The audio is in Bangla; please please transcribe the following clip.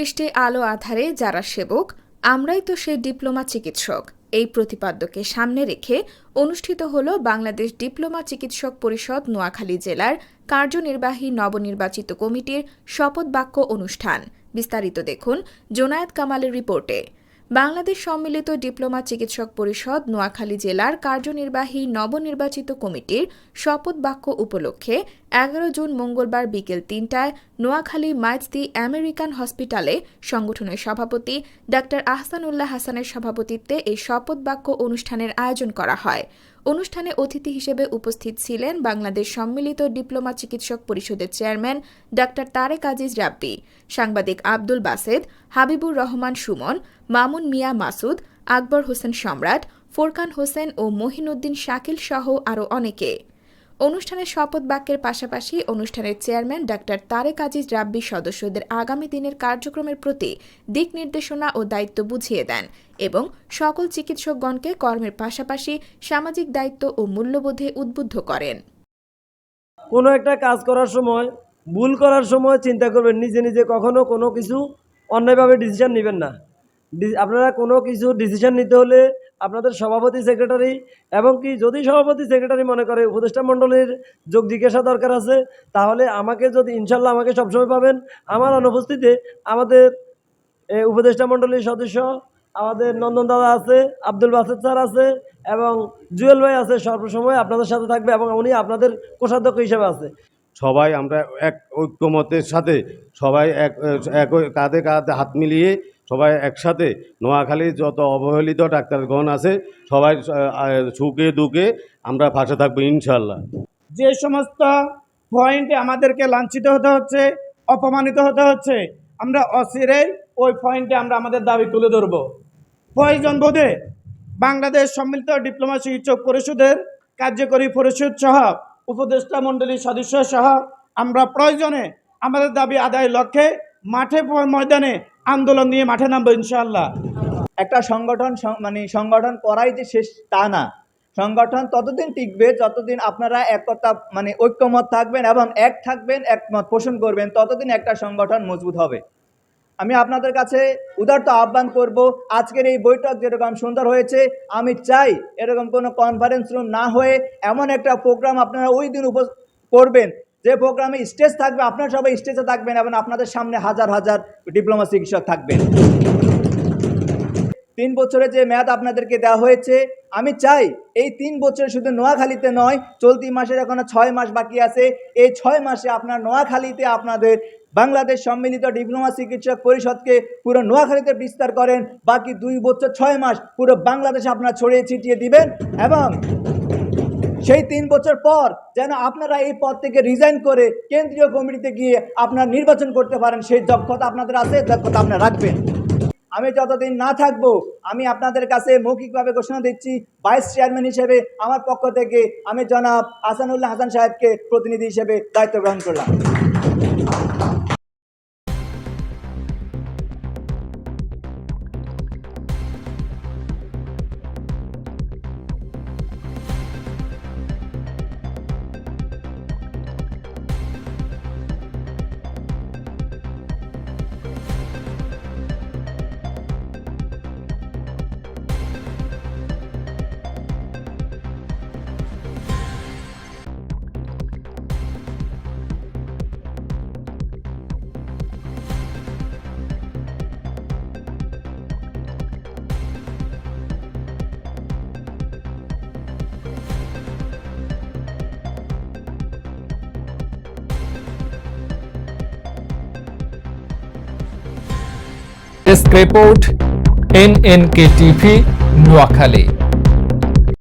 বৃষ্টি আলো আধারে যারা সেবক, আমরাই তো সেই ডিপ্লোমা চিকিৎসক। এই প্রতিপাদ্যকে সামনে রেখে অনুষ্ঠিত হল বাংলাদেশ ডিপ্লোমা চিকিৎসক পরিষদ নোয়াখালী জেলার কার্যনির্বাহী নবনির্বাচিত কমিটির শপথ বাক্য অনুষ্ঠান। বিস্তারিত দেখুন জোনায়েত কামালের রিপোর্টে। বাংলাদেশ সম্মিলিত ডিপ্লোমা চিকিৎসক পরিষদ নোয়াখালী জেলার কার্যনির্বাহী নবনির্বাচিত কমিটির শপথ বাক্য উপলক্ষে এগারো জুন মঙ্গলবার বিকেল তিনটায় নোয়াখালী মাইজদি আমেরিকান হসপিটালে সংগঠনের সভাপতি ডা আহসানুল্লাহ হাসানের সভাপতিত্বে এই শপথ বাক্য অনুষ্ঠানের আয়োজন করা হয়। অনুষ্ঠানে অতিথি হিসেবে উপস্থিত ছিলেন বাংলাদেশ সম্মিলিত ডিপ্লোমা চিকিৎসক পরিষদের চেয়ারম্যান ডা তারেক আজিজ রাব্বি, সাংবাদিক আব্দুল বাসেদ, হাবিবুর রহমান সুমন, মামুন মিয়া মাসুদ, আকবর হোসেন সম্রাট, ফোরকান হোসেন ও মহিনুদ্দিন শাকিল সহ আরও অনেকে। অনুষ্ঠানের শপথ বাক্যের পাশাপাশি অনুষ্ঠানের চেয়ারম্যান ডা তারেক আজিজ রাব্বি সদস্যদের আগামী দিনের কার্যক্রমের প্রতি দিক নির্দেশনা ও দায়িত্ব বুঝিয়ে দেন এবং সকল চিকিৎসকগণকে কর্মের পাশাপাশি সামাজিক দায়িত্ব ও মূল্যবোধে উদ্বুদ্ধ করেন। কোনো একটা কাজ করার সময়, ভুল করার সময় চিন্তা করবেন, নিজে নিজে কখনো কোনো কিছু অন্যায়ভাবে ডিসিশন নেবেন না। আপনারা কোনো কিছু ডিসিশন নিতে হলে আপনাদের সভাপতি সেক্রেটারি এবং কি যদি সভাপতি সেক্রেটারি মনে করে, উপদেষ্টা মণ্ডলীর যোগ জিজ্ঞাসা দরকার আছে, তাহলে আমাকে যদি ইনশাল্লাহ আমাকে সবসময় পাবেন। আমার অনুপস্থিতিতে আমাদের উপদেষ্টা মণ্ডলীর সদস্য, আমাদের নন্দন দাদা আছে, আব্দুল বাসেদ স্যার আছে এবং জুয়েল ভাই আছে, সর্বসময় আপনাদের সাথে থাকবে এবং উনি আপনাদের কোষাধ্যক্ষ হিসেবে আছে। সবাই আমরা এক ঐক্যমতের সাথে সবাই এক এক কাঁধে কাঁধে হাত মিলিয়ে সবাই একসাথে। নোয়াখালীর যত অবহেলিত ডাক্তারগণ আছে, সবাই সুখে দুঃখে আমরা পাশে থাকব ইনশাল্লাহ যে সমস্ত পয়েন্টে আমাদেরকে লাঞ্ছিত হতে হচ্ছে, অপমানিত হতে হচ্ছে, আমরা অচিরেই ওই পয়েন্টে আমরা আমাদের দাবি তুলে ধরব। প্রয়োজন বোধে বাংলাদেশ সম্মিলিত ডিপ্লোমা চিকিৎসক পরিষদের কার্যকরী পরিষদ সহ উপদেষ্টা মণ্ডলীর সদস্য সহ আমরা প্রয়োজনে আমাদের দাবি আদায়ের লক্ষ্যে মাঠে ময়দানে আন্দোলন নিয়ে মাঠে নামবো ইনশাল্লাহ একটা সংগঠন মানে সংগঠন করাই যে শেষ তা না। সংগঠন ততদিন টিকবে, যতদিন আপনারা একতা মানে ঐক্যমত থাকবেন এবং এক থাকবেন, একমত পোষণ করবেন, ততদিন একটা সংগঠন মজবুত হবে। আমি আপনাদের কাছে উদার্ত আহ্বান করব, আজকের এই বৈঠক যেরকম সুন্দর হয়েছে, আমি চাই এরকম কোনো কনফারেন্স রুম না হয়ে এমন একটা প্রোগ্রাম আপনারা ওই দিন উপ করবেন যে প্রোগ্রামে স্টেজ থাকবে, আপনারা সবাই স্টেজে থাকবেন এবং আপনাদের সামনে হাজার হাজার ডিপ্লোমা চিকিৎসক থাকবেন। তিন বছরে যে মেয়াদ আপনাদেরকে দেওয়া হয়েছে, আমি চাই এই তিন বছরে শুধু নোয়াখালীতে নয়, চলতি মাসের এখনও ছয় মাস বাকি আছে। এই ছয় মাসে আপনার নোয়াখালীতে আপনাদের বাংলাদেশ সম্মিলিত ডিপ্লোমা চিকিৎসক পরিষদকে পুরো নোয়াখালীতে বিস্তার করেন। বাকি দুই বছর ছয় মাস পুরো বাংলাদেশে আপনারা ছড়িয়ে ছিটিয়ে দিবেন এবং সেই তিন বছর পর যেন আপনারা এই পদ থেকে রিজাইন করে কেন্দ্রীয় কমিটিতে গিয়ে আপনারা নির্বাচন করতে পারেন, সেই দক্ষতা আপনাদের আছে, দক্ষতা আপনারা রাখবেন। আমি যতদিন না থাকব, আমি আপনাদের কাছে মৌখিকভাবে ঘোষণা দিচ্ছি ভাইস চেয়ারম্যান হিসেবে আমার পক্ষ থেকে আমি জনাব আসানুল্লাহ হাসান সাহেবকে প্রতিনিধি হিসেবে দায়িত্ব গ্রহণ করলাম। Desk N K TV Noakhali.